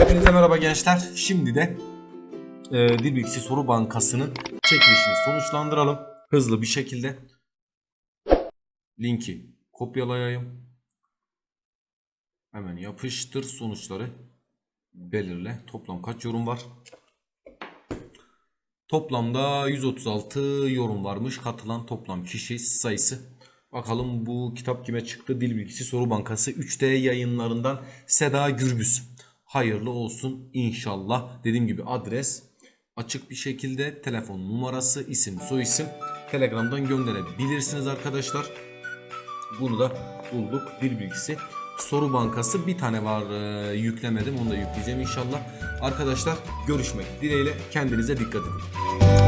Hepinize merhaba gençler. Şimdi de e, Dil Bilgisi Soru Bankası'nın çekilişini sonuçlandıralım. Hızlı bir şekilde. Linki kopyalayayım. Hemen yapıştır sonuçları. Belirle. Toplam kaç yorum var? Toplamda 136 yorum varmış. Katılan toplam kişi sayısı. Bakalım bu kitap kime çıktı? Dil Bilgisi Soru Bankası 3D yayınlarından Seda Gürbüz. Hayırlı olsun inşallah. Dediğim gibi adres açık bir şekilde telefon numarası, isim, soyisim Telegram'dan gönderebilirsiniz arkadaşlar. Bunu da bulduk. Dil Bilgisi Soru Bankası bir tane var e, yüklemedim onu da yükleyeceğim inşallah. Arkadaşlar görüşmek dileğiyle kendinize dikkat edin.